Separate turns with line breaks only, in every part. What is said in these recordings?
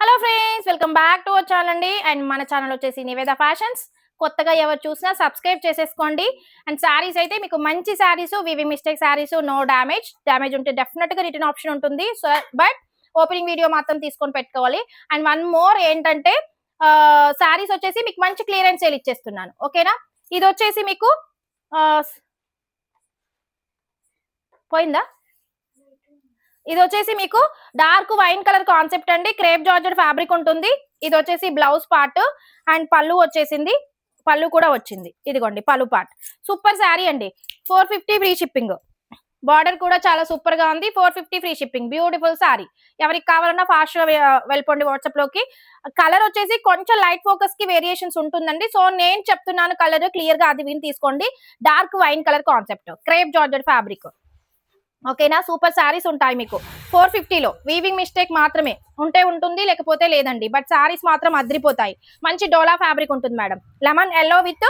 Hello friends welcome back to our channel అండి. And మన channel వచ్చేసి నివేద ఫ్యాషన్స్ కొత్తగా ఎవరు చూసినా సబ్స్క్రైబ్ చేసేసుకోండి. అండ్ శారీస్ అయితే మీకు మంచి శారీస్ వివి mistake saris no damage damage ఉంటే డెఫినెట్గా రిటర్న్ ఆప్షన్ ఉంటుంది. సో బట్ ఓపెనింగ్ వీడియో మాత్రం తీసుకొని పెట్టుకోవాలి. అండ్ వన్ మోర్ ఏంటంటే శారీస్ వచ్చేసి మీకు మంచి క్లియరెన్స్ సేల్ ఇచ్చేస్తున్నాను. ఓకేనా ఇది వచ్చేసి మీకు పోయిందా? ఇది వచ్చేసి మీకు డార్క్ వైన్ కలర్ కాన్సెప్ట్ అండి. క్రేప్ జార్జెట్ ఫ్యాబ్రిక్ ఉంటుంది. ఇది వచ్చేసి బ్లౌజ్ పార్ట్ అండ్ పళ్ళు వచ్చేసింది. పళ్ళు కూడా వచ్చింది. ఇదిగోండి పళ్ళు పార్ట్. సూపర్ శారీ అండి. Four fifty free shipping. Border కూడా చాలా సూపర్గా ఉంది. Four fifty free shipping. Beautiful sari ఎవరికి కావాలన్నా ఫాస్ట్గా వెళ్ళిపోండి వాట్సాప్లోకి కలర్ వచ్చేసి కొంచెం లైట్ ఫోకస్కి వేరియేషన్స్ ఉంటుందండి. సో నేను చెప్తున్నాను కలర్ క్లియర్గా అది విని తీసుకోండి. Dark wine colour concept. Crepe georgette fabric. ఓకేనా? సూపర్ శారీస్ ఉంటాయి మీకు. ఫోర్ ఫిఫ్టీలో. వీవింగ్ మిస్టేక్ మాత్రమే. ఉంటే ఉంటుంది లేకపోతే లేదండి. బట్ శారీస్ మాత్రం అద్రిపోతాయి. మంచి డోలా ఫ్యాబ్రిక్ ఉంటుంది madam. Lemon yellow with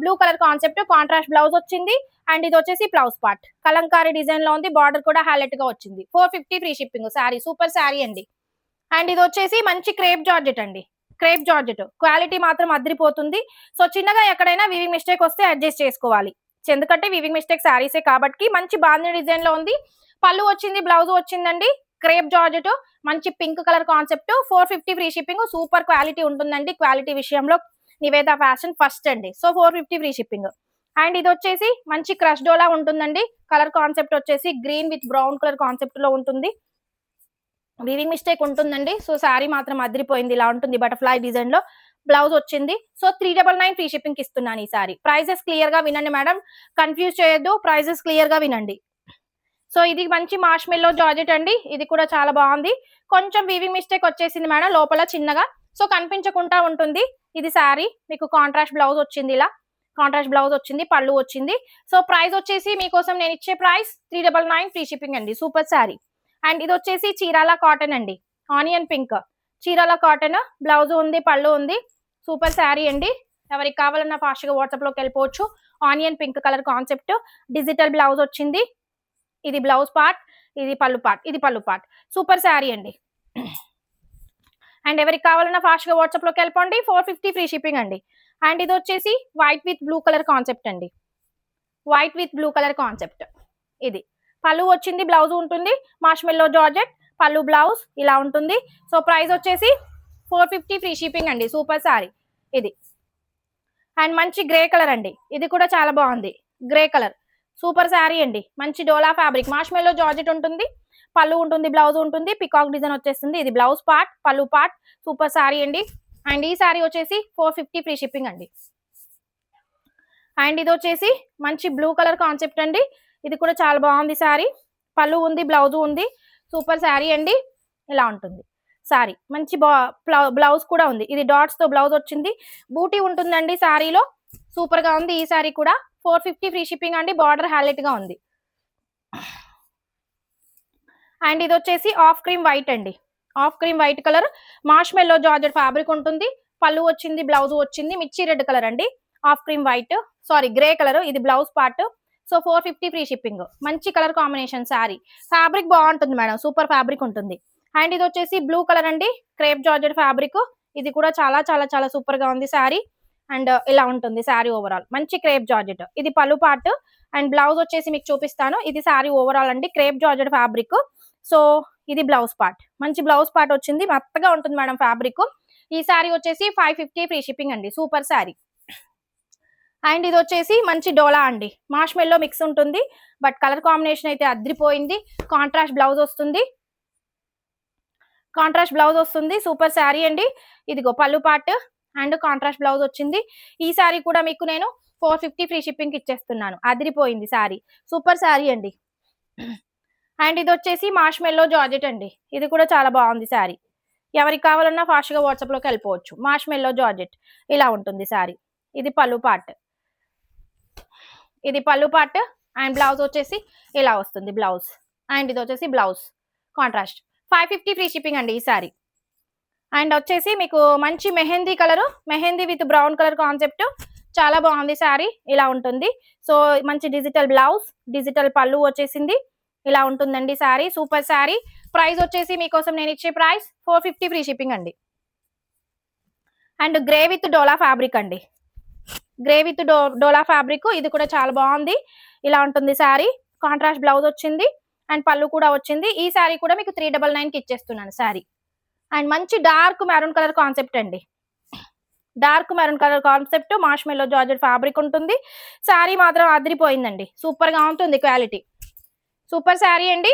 blue colour concept contrast blouse వచ్చింది. అండ్ ఇది వచ్చేసి బ్లౌజ్ పార్ట్ కలంకారీ డిజైన్లో ఉంది. బార్డర్ కూడా హైలైట్గా వచ్చింది. Four fifty free shipping sari super sari అండి. అండ్ ఇది వచ్చేసి మంచి క్రేప్ జార్జెట్ అండి. Crepe georgette. క్వాలిటీ మాత్రం అద్రిపోతుంది. సో చిన్నగా ఎక్కడైనా వీవింగ్ మిస్టేక్ వస్తే అడ్జస్ట్ చేసుకోవాలి. ఎందుకంటే వీవింగ్ మిస్టేక్ శారీసే కాబట్టి మంచి బాంధీ డిజైన్లో ఉంది. పళ్ళు వచ్చింది బ్లౌజ్ వచ్చిందండి. క్రేప్ జార్జెట్ మంచి pink colour concept four fifty free shipping super quality ఉంటుందండి క్వాలిటీ విషయంలో. నివేద ఫ్యాషన్ ఫస్ట్ అండి. So four fifty free shipping and ఇది వచ్చేసి మంచి క్రష్ డోలా ఉంటుందండి. కలర్ కాన్సెప్ట్ వచ్చేసి గ్రీన్ విత్ బ్రౌన్ కలర్ కాన్సెప్ట్లో ఉంటుంది. వీవింగ్ మిస్టేక్ ఉంటుందండి. సో శారీ మాత్రం అదిరిపోయింది. ఇలా ఉంటుంది బటర్ఫ్లై డిజైన్లో. బ్లౌజ్ వచ్చింది. So three double nine free shipping ఇస్తున్నాను ఈ సారీ. ప్రైజెస్ క్లియర్గా వినండి మేడం. కన్ఫ్యూజ్ చేయొద్దు. ప్రైజెస్ క్లియర్గా వినండి. సో ఇది మంచి మార్ష్ మెల్లో జార్జెట్ అండి. ఇది కూడా చాలా బాగుంది. కొంచెం వీవింగ్ మిస్టేక్ వచ్చేసింది మేడం లోపల చిన్నగా. సో కనిపించకుండా ఉంటుంది ఇది శారీ మీకు కాంట్రాస్ట్ బ్లౌజ్ వచ్చింది ఇలా. కాంట్రాస్ట్ బ్లౌజ్ వచ్చింది పళ్ళు వచ్చింది. సో ప్రైస్ వచ్చేసి మీకోసం నేను ఇచ్చే price three double nine free shipping అండి. సూపర్ శారీ అండ్ ఇది వచ్చేసి చీరాల కాటన్ అండి. Onion pink Chirala cotton blouse ఉంది పళ్ళు ఉంది. సూపర్ శారీ అండి. ఎవరికి కావాలన్నా ఫాస్ట్గా వాట్సాప్లోకి వెళ్ళిపోవచ్చు. Onion pink colour concept digital blouse వచ్చింది. ఇది బ్లౌజ్ పార్ట్ ఇది పళ్ళు పార్ట్ ఇది పళ్ళు పార్ట్ సూపర్ శారీ అండి. అండ్ ఎవరికి కావాలన్నా ఫాస్ట్గా వాట్సాప్లోకి వెళ్ళిపోండి. ఫోర్ ఫిఫ్టీ ఫ్రీ షిప్పింగ్ అండి. అండ్ ఇది వచ్చేసి white with blue colour concept అండి. White with blue colour concept ఇది. పళ్ళు వచ్చింది బ్లౌజ్ ఉంటుంది. మార్ష్మెల్లో జార్జెట్ పళ్ళు బ్లౌజ్ ఇలా ఉంటుంది. సో ప్రైస్ వచ్చేసి ఫోర్ ఫిఫ్టీ ఫ్రీ షిప్పింగ్ అండి సూపర్ సారీ. ఇది. అండ్ మంచి గ్రే కలర్ అండి. ఇది కూడా చాలా బాగుంది. Grey colour. సూపర్ శారీ అండి. మంచి డోలా ఫ్యాబ్రిక్. మాష్మెల్లో జార్జెట్ ఉంటుంది పళ్ళు ఉంటుంది బ్లౌజ్ ఉంటుంది పికాక్ డిజైన్ వచ్చేస్తుంది. ఇది బ్లౌజ్ పార్ట్ పళ్ళు పార్ట్ సూపర్ శారీ అండి. అండ్ ఈ శారీ వచ్చేసి ఫోర్ ఫిఫ్టీ ఫ్రీ షిప్పింగ్ అండి. అండ్ ఇది వచ్చేసి మంచి బ్లూ కలర్ కాన్సెప్ట్ అండి. ఇది కూడా చాలా బాగుంది శారీ పళ్ళు ఉంది బ్లౌజ్ ఉంది. సూపర్ శారీ అండి. ఇలా ఉంటుంది. శారీ మంచి బ్లౌజ్ కూడా ఉంది. ఇది డాట్స్తో బ్లౌజ్ వచ్చింది. బూటీ ఉంటుందండి శారీలో సూపర్గా ఉంది ఈ శారీ కూడా. ఫోర్ ఫిఫ్టీ ఫ్రీ షిప్పింగ్ అండి. బార్డర్ హైలైట్గా ఉంది. అండ్ ఇది వచ్చేసి ఆఫ్ క్రీమ్ వైట్ అండి. Off cream white colour. Marshmallow georgette fabric ఉంటుంది. పళ్ళు వచ్చింది బ్లౌజ్ వచ్చింది. మిర్చి రెడ్ కలర్ అండి. Off cream white. Sari grey colour. ఇది blouse part. So four fifty free shipping. మంచి కలర్ కాంబినేషన్ శారీ ఫ్యాబ్రిక్ బాగుంటుంది మేడం. సూపర్ ఫ్యాబ్రిక్ ఉంటుంది. అండ్ ఇది వచ్చేసి బ్లూ కలర్ అండి క్రేప్ జార్జెడ్ ఫ్యాబ్రిక్. ఇది కూడా చాలా చాలా చాలా సూపర్గా ఉంది శారీ. అండ్ uh, ఇలా ఉంటుంది శారీ ఓవరాల్ మంచి క్రేప్ జార్జెట్. ఇది పలు పార్ట్ అండ్ బ్లౌజ్ వచ్చేసి మీకు చూపిస్తాను. ఇది శారీ ఓవరాల్ అండి క్రేప్ జార్జెట్ ఫ్యాబ్రిక్. సో ఇది బ్లౌజ్ పార్ట్. మంచి బ్లౌజ్ పార్ట్ వచ్చింది. మెత్తగా ఉంటుంది మేడం ఫ్యాబ్రిక్. ఈ శారీ వచ్చేసి ఫైవ్ ఫిఫ్టీ ఫ్రీ షిప్పింగ్ అండి. సూపర్ శారీ. అండ్ ఇది వచ్చేసి మంచి డోలా అండి. మాష్మెల్లో మిక్స్ ఉంటుంది. బట్ కలర్ కాంబినేషన్ అయితే అద్రిపోయింది. కాంట్రాస్ట్ బ్లౌజ్ వస్తుంది. కాంట్రాస్ట్ బ్లౌజ్ వస్తుంది. సూపర్ శారీ అండి. ఇదిగో పళ్ళు పార్ట్ అండ్ కాంట్రాస్ట్ బ్లౌజ్ వచ్చింది. ఈ శారీ కూడా మీకు నేను ఫోర్ ఫిఫ్టీ ఫ్రీ షిప్పింగ్ ఇచ్చేస్తున్నాను. అదిరిపోయింది శారీ. సూపర్ శారీ అండి. అండ్ ఇది వచ్చేసి మార్ష్మెల్లో జార్జెట్ అండి. ఇది కూడా చాలా బాగుంది శారీ. ఎవరికి కావాలన్నా ఫాస్ట్గా వాట్సాప్లోకి వెళ్ళిపోవచ్చు. మార్ష్మెల్లో జార్జెట్ ఇలా ఉంటుంది శారీ. ఇది పళ్ళు పార్ట్. ఇది పళ్ళు పార్ట్ అండ్ బ్లౌజ్ వచ్చేసి ఇలా వస్తుంది బ్లౌజ్. అండ్ ఇది వచ్చేసి blouse. Contrast. Five fifty free shipping అండి ఈ సారీ. అండ్ వచ్చేసి మీకు మంచి mehndi colour mehndi with brown colour concept. చాలా బాగుంది శారీ ఇలా ఉంటుంది. సో మంచి డిజిటల్ బ్లౌజ్ డిజిటల్ పళ్ళు వచ్చేసింది. ఇలా ఉంటుందండి శారీ సూపర్ శారీ ప్రైస్ వచ్చేసి మీకోసం నేను ఇచ్చే price four fifty free shipping అండి. అండ్ గ్రే విత్ డోలా ఫ్యాబ్రిక్ అండి. గ్రే విత్ డో డోలా ఫ్యాబ్రిక్ ఇది కూడా చాలా బాగుంది. ఇలా ఉంటుంది శారీ కాంట్రాస్ట్ బ్లౌజ్ వచ్చింది. అండ్ పళ్ళు కూడా వచ్చింది. ఈ శారీ కూడా మీకు త్రీ డబల్ నైన్కి ఇచ్చేస్తున్నాను శారీ. అండ్ మంచి డార్క్ మెరూన్ కలర్ కాన్సెప్ట్ అండి. Dark maroon colour concept marshmallow georgette fabric ఉంటుంది. శారీ మాత్రం అదిరిపోయిందండి. సూపర్గా ఉంటుంది క్వాలిటీ సూపర్ శారీ అండి.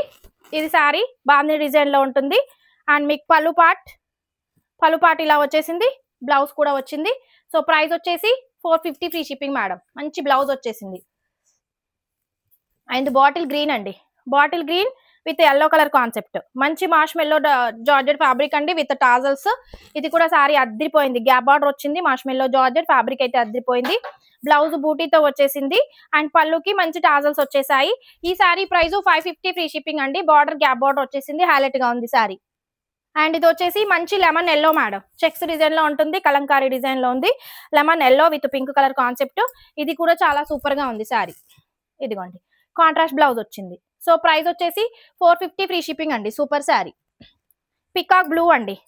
ఇది శారీ బాందీ డిజైన్లో ఉంటుంది. అండ్ మీకు పలు పాట్ పలు పాట్ ఇలా వచ్చేసింది. బ్లౌజ్ కూడా వచ్చింది. సో ప్రైస్ వచ్చేసి four fifty free shipping madam మంచి బ్లౌజ్ వచ్చేసింది. అండ్ బాటిల్ గ్రీన్ అండి. Bottle green with yellow colour concept. మంచి మాష్ మెల్లో జార్జెట్ ఫ్యాబ్రిక్ అండి విత్ టాజల్స్. ఇది కూడా సారీ అద్దరిపోయింది. గ్యాప్ బార్డర్ వచ్చింది మాష్ మెల్లో జార్జెట్ ఫ్యాబ్రిక్ అయితే అద్దరిపోయింది. బ్లౌజ్ బూటీతో వచ్చేసింది. అండ్ పళ్ళుకి మంచి టాజల్స్ వచ్చేసాయి. ఈ sari price five fifty free shipping అండి. బార్డర్ గ్యాప్ బార్డర్ వచ్చేసింది. హైలైట్గా ఉంది సారీ. అండ్ ఇది వచ్చేసి మంచి లెమన్ ఎల్లో మేడం. చెక్స్ డిజైన్లో ఉంటుంది కలంకారీ డిజైన్లో ఉంది. Lemon yellow with pink colour concept. ఇది కూడా చాలా సూపర్గా ఉంది సారీ. ఇదిగోండి. కాంట్రాస్ట్ బ్లౌజ్ వచ్చింది. సో ప్రైస్ వచ్చేసి ఫోర్ ఫిఫ్టీ ఫ్రీ షిప్పింగ్ అండి సూపర్ శారీ. పికాక్ బ్లూ అండి.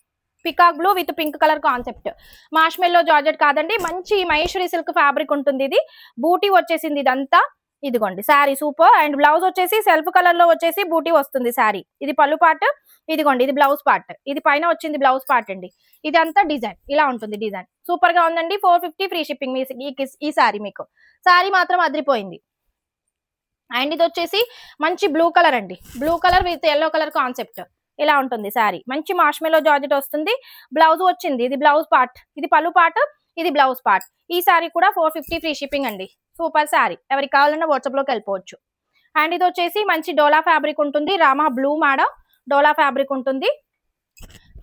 Peacock blue with pink colour concept. Marshmallow georgette కాదండి మంచి మహేశ్వరి సిల్క్ ఫ్యాబ్రిక్ ఉంటుంది ఇది. బూటీ వచ్చేసింది ఇదంతా. ఇదిగోండి శారీ సూపర్. అండ్ బ్లౌజ్ వచ్చేసి సెల్ఫ్ కలర్లో వచ్చేసి బూటీ వస్తుంది శారీ. ఇది పళ్ళు పార్ట్ ఇదిగోండి ఇది బ్లౌజ్ పార్ట్. ఇది పైన వచ్చింది బ్లౌజ్ పార్ట్ అండి. ఇదంతా డిజైన్ ఇలా ఉంటుంది డిజైన్. సూపర్గా ఉందండి ఫోర్ ఫిఫ్టీ ఫ్రీ షిప్పింగ్ ఈ- ఈ శారీ మీకు. శారీ మాత్రం అదిరిపోయింది. అండ్ ఇది వచ్చేసి మంచి బ్లూ కలర్ అండి. Blue colour with yellow colour concept ఇలా ఉంటుంది శారీ మంచి మాష్మెలో జార్జెట్ వస్తుంది. బ్లౌజ్ వచ్చింది. ఇది బ్లౌజ్ పార్ట్ ఇది పలు పార్ట్ ఇది బ్లౌజ్ పార్ట్ ఈ శారీ కూడా ఫోర్ ఫిఫ్టీ ఫ్రీ షిప్పింగ్ అండి. సూపర్ శారీ ఎవరికి కావాలన్నా వాట్సాప్లోకి వెళ్ళిపోవచ్చు. అండ్ ఇది వచ్చేసి మంచి డోలా ఫ్యాబ్రిక్ ఉంటుంది. రామా బ్లూ మాడ డోలా ఫ్యాబ్రిక్ ఉంటుంది.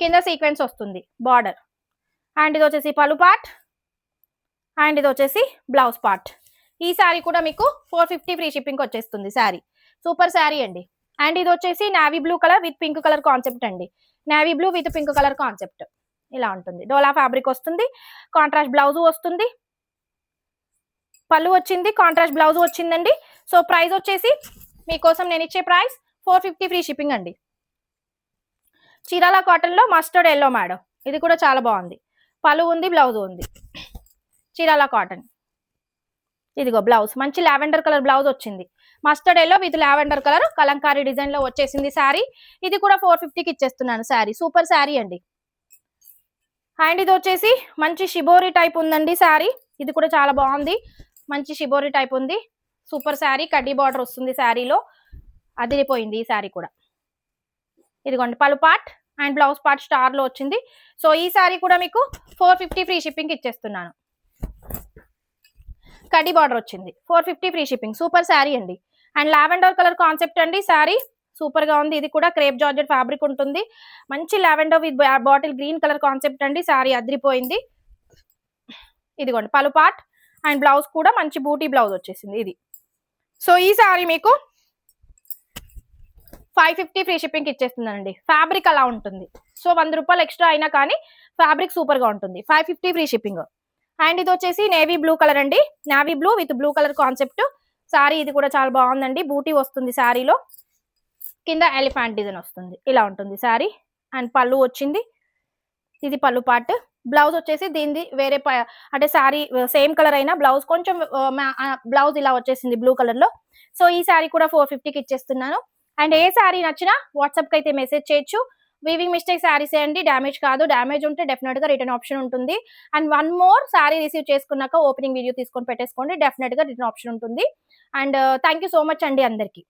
కింద సీక్వెన్స్ వస్తుంది. బార్డర్ అండ్ ఇది వచ్చేసి పలు పార్ట్ అండ్ ఇది వచ్చేసి బ్లౌజ్ పార్ట్ ఈ శారీ కూడా మీకు ఫోర్ ఫిఫ్టీ ఫ్రీ షిప్పింగ్ వచ్చేస్తుంది శారీ సూపర్ శారీ అండి. అండ్ ఇది వచ్చేసి navy blue colour with pink colour concept అండి. Navy blue with pink colour concept ఇలా ఉంటుంది. డోలా ఫ్యాబ్రిక్ వస్తుంది. కాంట్రాస్ట్ బ్లౌజ్ వస్తుంది. పళ్ళు వచ్చింది. కాంట్రాస్ట్ బ్లౌజ్ వచ్చిందండి. సో ప్రైస్ వచ్చేసి మీకోసం నేను ఇచ్చే price four fifty free shipping అండి. చీరాల కాటన్లో మస్టర్డ్ ఎల్లో మేడం ఇది కూడా చాలా బాగుంది. పళ్ళు ఉంది బ్లౌజ్ ఉంది. చీరాల కాటన్ ఇదిగో బ్లౌజ్. మంచి లావెండర్ కలర్ బ్లౌజ్ వచ్చింది. Mustard yellow with lavender colour kalamkari డిజైన్లో వచ్చేసింది శారీ. ఇది కూడా ఫోర్ ఫిఫ్టీకి ఇచ్చేస్తున్నాను శారీ. సూపర్ శారీ అండి. అండ్ ఇది వచ్చేసి మంచి షిబోరి టైప్ ఉందండి శారీ. ఇది కూడా చాలా బాగుంది. మంచి షిబోరి టైప్ ఉంది. సూపర్ శారీ కడ్డీ బార్డర్ వస్తుంది శారీలో. అదిరిపోయింది ఈ శారీ కూడా. ఇదిగోండి పలు పార్ట్ అండ్ బ్లౌజ్ పార్ట్ స్టార్లో వచ్చింది. సో ఈ శారీ కూడా మీకు ఫోర్ ఫిఫ్టీ ఫ్రీ షిప్పింగ్ ఇచ్చేస్తున్నాను. కడ్డీ బార్డర్ వచ్చింది. Four fifty free shipping super sari అండి. అండ్ లావెండర్ కలర్ కాన్సెప్ట్ అండి. శారీ సూపర్గా ఉంది. ఇది కూడా క్రేప్ జార్జెట్ ఫ్యాబ్రిక్ ఉంటుంది. మంచి lavender with bottle green colour concept అండి. శారీ అదిరిపోయింది. ఇదిగోండి. పలు పార్ట్ అండ్ బ్లౌజ్ కూడా మంచి బూటీ బ్లౌజ్ వచ్చేసింది ఇది. సో ఈ శారీ మీకు ఫైవ్ ఫిఫ్టీ ఫ్రీ షిప్పింగ్ ఇచ్చేస్తుందండి. ఫ్యాబ్రిక్ అలా ఉంటుంది. సో వంద రూపాయలు ఎక్స్ట్రా అయినా కానీ ఫ్యాబ్రిక్ సూపర్గా ఉంటుంది. Five fifty free shipping and ఇది వచ్చేసి నేవీ బ్లూ కలర్ అండి. Navy blue with blue colour concept. Sari ఇది కూడా చాలా బాగుందండి. బూటీ వస్తుంది శారీలో కింద ఎలిఫాంట్ డిజైన్ వస్తుంది. ఇలా ఉంటుంది శారీ అండ్ పళ్ళు వచ్చింది. ఇది పళ్ళు పార్ట్. బ్లౌజ్ వచ్చేసి దీనిది వేరే ప- అంటే శారీ సేమ్ కలర్ అయినా బ్లౌజ్ కొంచెం బ్లౌజ్ ఇలా వచ్చేసింది బ్లూ కలర్లో సో ఈ శారీ కూడా ఫోర్ ఫిఫ్టీకి ఇచ్చేస్తున్నాను. అండ్ ఏ శారీ నచ్చినా వాట్సాప్కి అయితే మెసేజ్ చేయొచ్చు. వీవింగ్ మిస్టేక్ శారీస్ అండి డ్యామేజ్ కాదు. డ్యామేజ్ ఉంటే డెఫినెట్గా రిటర్న్ ఆప్షన్ ఉంటుంది. And one more sari receive చేసుకున్నాక ఓపెనింగ్ వీడియో తీసుకొని పెట్టేసుకోండి డెఫినెట్గా రిటర్న్ ఆప్షన్ ఉంటుంది. And thank you so much అండి అందరికీ.